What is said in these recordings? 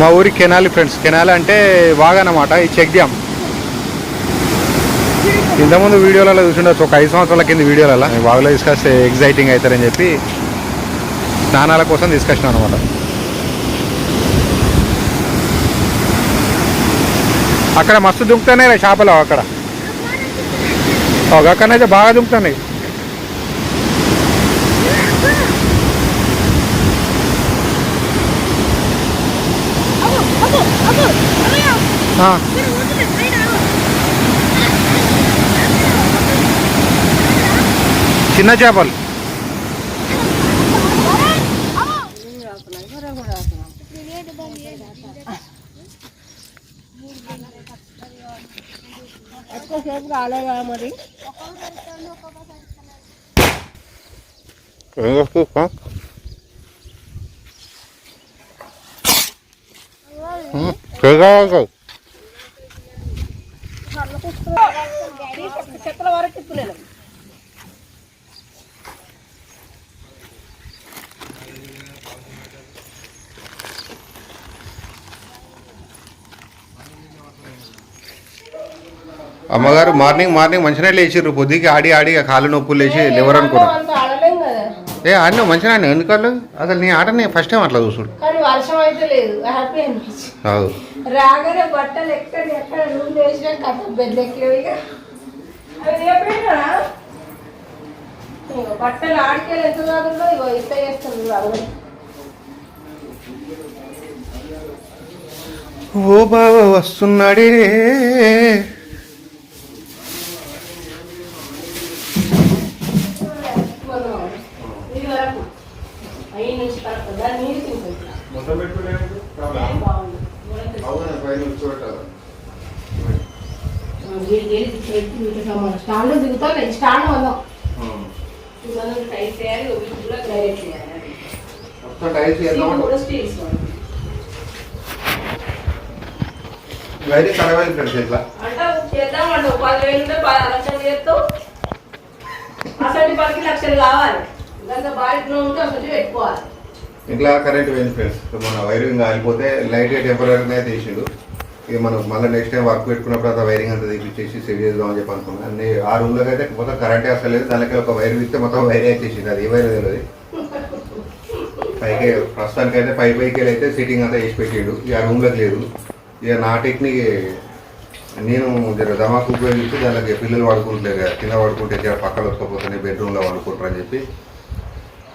మా ఊరి కెనాలి ఫ్రెండ్స్. కెనాలి అంటే వాగా అన్నమాట ఈ చెక్ డ్యామ్. ఇంతకుముందు వీడియోలలో చూసిండొచ్చు ఒక ఐదు సంవత్సరాల కింద వీడియోలలో. వాగులో తీసుకొస్తే ఎగ్జైటింగ్ అవుతారని చెప్పి స్నానాల కోసం తీసుకొచ్చిన అనమాట అక్కడ మస్తు దుంకుతున్నాయి చేపలు అక్కడ. ఒక అక్కడనైతే బాగా దుంకుతున్నాయి. చిన్న చేపలు. ఎక్కువసేపు రాలేదా మరి చెత్తల వరకు అమ్మగారు మార్నింగ్ మార్నింగ్ మంచిగా లేచిర్రు. పొద్దుకి ఆడి ఆడి కాళ్ళు నొప్పులు లేచి లేవరు అనుకున్నాం. ఏ ఆడినా మంచిగా ఆడినా? ఎందుకు వాళ్ళు అసలు నీ ఆటని ఫస్ట్ టైం అట్లా చూసుడు కానీ రాగానే బట్టలు ఎక్కడ ఎక్కడ రూమ్ వేసినా కథ బెడ్ ఎక్కేవి ఇక. అవి ఇగో బట్టలు ఆడికెళ్ళి ఎంత కాదుందో ఇగో ఇంత చేస్తుంది రావు ఓ బావ వస్తున్నాడే. ఇది వరకు నీరు తింటుంది బాగుంది స్టాండ్ దిగుతాం స్టాండ్ వందాం మనం టైట్ చేయాలి ఒకటి కూడా డైరెక్ట్ చేయాలి. స్టీల్ కూడా స్టీల్స్ ఇవైతే కడవాలి ఫ్రెండ్స్ ఇట్లా. అంటే చేద్దాం అంటే ఒక పది వేలు ఉంటే పది లక్షలు చేస్తావు అసలు పదికి లక్షలు కావాలి. దాంతో బాడీలో ఉంటే అసలు పెట్టుకోవాలి ఇట్లా కరెంట్ పోయింది ఫ్రెండ్స్ మన వైరింగ్ ఆగిపోతే లైట్ టెంపరీగా తీసిండు. ఇక మనం మళ్ళీ నెక్స్ట్ టైం వర్క్ పెట్టుకున్నప్పుడు అంత వైరింగ్ అంతా తీపిచ్చేసి సెట్ చేద్దామని చెప్పి అనుకున్నాను అన్ని ఆ రూమ్లోకి అయితే మొత్తం కరెంటే వస్తలేదు దానికి ఒక వైర్ ఇస్తే మొత్తం వైర్ వచ్చేసింది. అది ఏ వైర్ తెలియదు. పైకి ప్రస్తుతానికి అయితే పై పైకి అయితే సిట్టింగ్ అంతా వేసి పెట్టిండు. ఇక ఆ రూమ్లోకి లేదు. ఇక నా టెక్నిక్ నేను జర దమాకు ఉపయోగించి దానికి పిల్లలు వాడుకుంటలేరు కదా కింద పడుకుంటే జర పక్కన వస్తకపోతే బెడ్రూమ్లో వాడుకుంటారు అని చెప్పి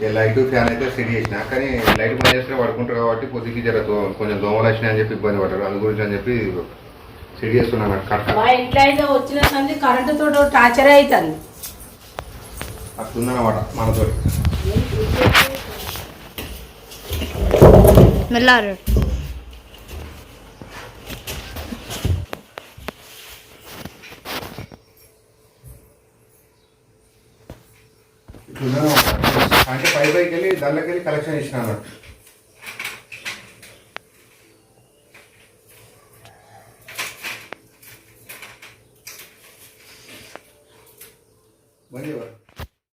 లైట్ ఫ్యాన్ అయితే సెట్ చేసిన కానీ లైట్ బంద్ చేస్తే పడుకుంటారు కాబట్టి కొద్దిగా జర దో- కొంచెం దోమలు వచ్చినాయి అని చెప్పి ఇబ్బంది పడ్డారు. అందు గురించి అని చెప్పి సెట్ చేస్తున్నాను కరెక్ట్. అయితే వచ్చిన సంది కరెంటు తోటి టార్చర్ అవుతుంది అట్లుందన్నమాట మనతో. మెల్లారు. అంటే పైపైకి వెళ్ళి దానిలోకి వెళ్ళి కలెక్షన్ ఇచ్చిన అన్నట్టు ధన్యవాదాలు